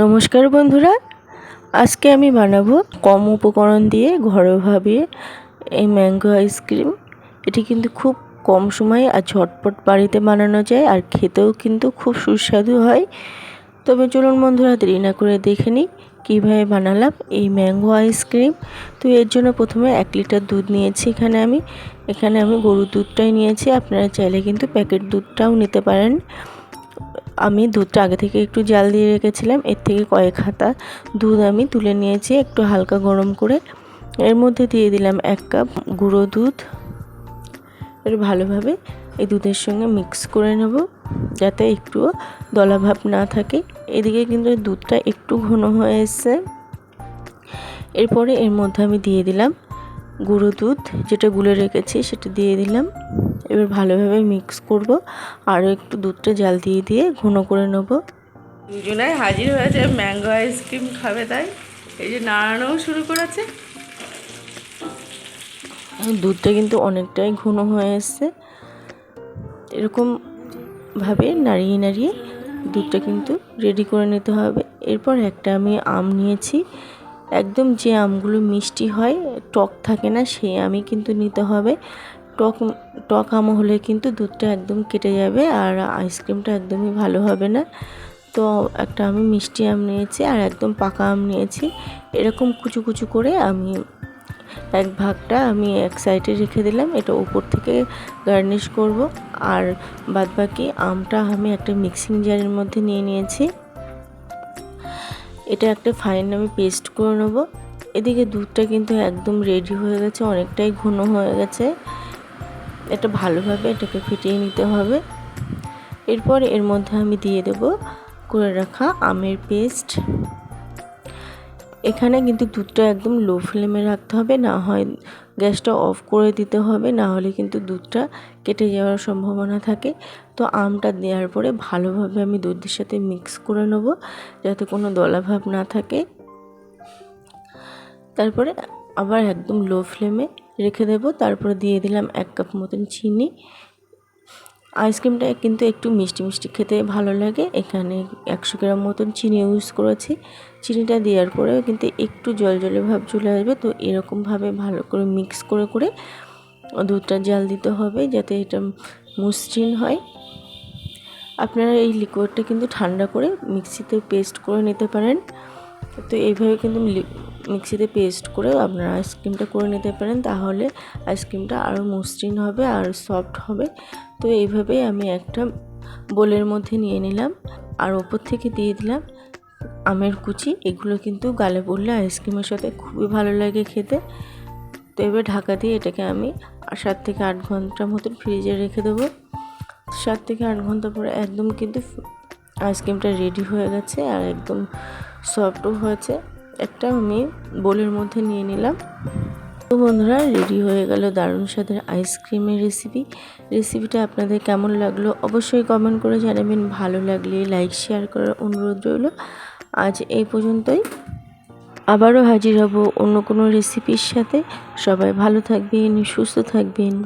নমস্কার বন্ধুরা, আজকে আমি বানাবো কম উপকরণ দিয়ে ঘরোয়াভাবে এই ম্যাঙ্গো আইসক্রিম এটি কিন্তু খুব কম সময়ে আর ঝটপট বাড়িতে বানানো যায় আর খেতেও কিন্তু খুব সুস্বাদু হয়। তবে চলুন বন্ধুরা, দেরি না করে দেখে নিই কীভাবে বানালাম এই ম্যাঙ্গো আইসক্রিম তো এর জন্য প্রথমে এক লিটার দুধ নিয়েছি এখানে আমি। এখানে আমি গরুর দুধটাই নিয়েছি, আপনারা চাইলে কিন্তু প্যাকেট দুধটাও নিতে পারেন। আমি দুধটা আগে থেকে একটু জাল দিয়ে রেখেছিলাম, এর থেকে কয়েক হাতা দুধ আমি তুলে নিয়েছি, একটু হালকা গরম করে। এর মধ্যে দিয়ে দিলাম এক কাপ গুঁড়ো দুধ। এর ভালোভাবে এই দুধের সঙ্গে মিক্স করে নেব, যাতে একটুও দলাভাব না থাকে। এদিকে কিন্তু দুধটা একটু ঘন হয়ে এসছে। এরপরে এর মধ্যে আমি দিয়ে দিলাম গুঁড়ো দুধ যেটা গুলে রেখেছি সেটা দিয়ে দিলাম। এবার ভালোভাবে মিক্স করব আরও একটু দুধটা জাল দিয়ে দিয়ে ঘন করে নেব। দুজনাই হাজির হয়েছে ম্যাঙ্গো আইসক্রিম খাবে তাই। এই যে নাড়ানোও শুরু করেছে। দুধটা কিন্তু অনেকটাই ঘন হয়ে এসছে। এরকম ভাবে নাড়িয়ে নাড়িয়ে দুধটা কিন্তু রেডি করে নিতে হবে। এরপর একটা আমি আম নিয়েছি একদম যে আমগুলো মিষ্টি হয়, টক থাকে না সেই আমি কিন্তু নিতে হবে। টক টক আম হলে কিন্তু দুধটা একদম কেটে যাবে আর আইসক্রিমটা একদমই ভালো হবে না। তো একটা আমি মিষ্টি আম নিয়েছি আর একদম পাকা আম নিয়েছি। এরকম কুচু কুচু করে আমি এক ভাগটা আমি এক সাইডে রেখে দিলাম, এটা উপর থেকে গার্নিশ করব। আর বাদবাকি আমটা আমি একটা মিক্সিং জারের মধ্যে নিয়ে নিয়েছি। এটা একটা ফাইন আমি পেস্ট করে নেব। এদিকে দুধটা কিন্তু একদম রেডি হয়ে গেছে, অনেকটাই ঘন হয়ে গেছে। এটা ভালোভাবে এটাকে ফিটিয়ে নিতে হবে। এরপর এর মধ্যে আমি দিয়ে দেব করে রাখা আমের পেস্ট এখানে কিন্তু দুধটা একদম লো ফ্লেমে রাখতে হবে, না হয় গ্যাসটা অফ করে দিতে হবে, না হলে কিন্তু দুধটা কেটে যাওয়ার সম্ভাবনা থাকে। তো আমটা দেওয়ার পরে ভালোভাবে আমি দুধের সাথে মিক্স করে নেব, যাতে কোনো দলাভাব না থাকে। তারপরে আবার একদম লো ফ্লেমে রেখে দেব, তারপরে দিয়ে দিলাম এক কাপ মতন চিনি। আইসক্রিমটা কিন্তু একটু মিষ্টি মিষ্টি খেতে ভালো লাগে। এখানে একশো গ্রাম মতন চিনি ইউজ করেছি। চিনিটা দেওয়ার পরেও কিন্তু একটু জল জলে ভাব চলে আসবে। তো এরকমভাবে ভালো করে মিক্স করে করে দুধটা জাল দিতে হবে যাতে এটা মসৃণ হয়। আপনারা এই লিকুইডটা কিন্তু ঠান্ডা করে মিক্সিতে পেস্ট করে নিতে পারেন। তো এইভাবে কিন্তু মিক্সিতে পেস্ট করে আপনারা আইসক্রিমটা করে নিতে পারেন। তাহলে আইসক্রিমটা আরও মসৃণ হবে, আর সফট হবে। তো এইভাবেই আমি একটা বোলের মধ্যে নিয়ে নিলাম। আর ওপর থেকে দিয়ে দিলাম আমের কুচি। এগুলো কিন্তু গালে পড়লে আইসক্রিমের সাথে খুবই ভালো লাগে খেতে। তো এবার ঢাকা দিয়ে এটাকে আমি সাত থেকে আট ঘণ্টার মতন ফ্রিজে রেখে দেবো। সাত থেকে আট ঘণ্টা পরে একদম কিন্তু আইসক্রিমটা রেডি হয়ে গেছে। আর একদম সফটও হয়েছে। একটা আমি বোলের মধ্যে নিয়ে নিলাম। তো বন্ধুরা, রেডি হয়ে গেল দারুণ স্বাদের আইসক্রিমের রেসিপি রেসিপিটা আপনাদের কেমন লাগল অবশ্যই কমেন্ট করে জানাবেন। ভালো লাগলে লাইক শেয়ার করার অনুরোধ রইল। আজ এই পর্যন্তই। আবারও হাজির হব অন্য কোনো রেসিপির সাথে। সবাই ভালো থাকবেন, সুস্থ থাকবেন।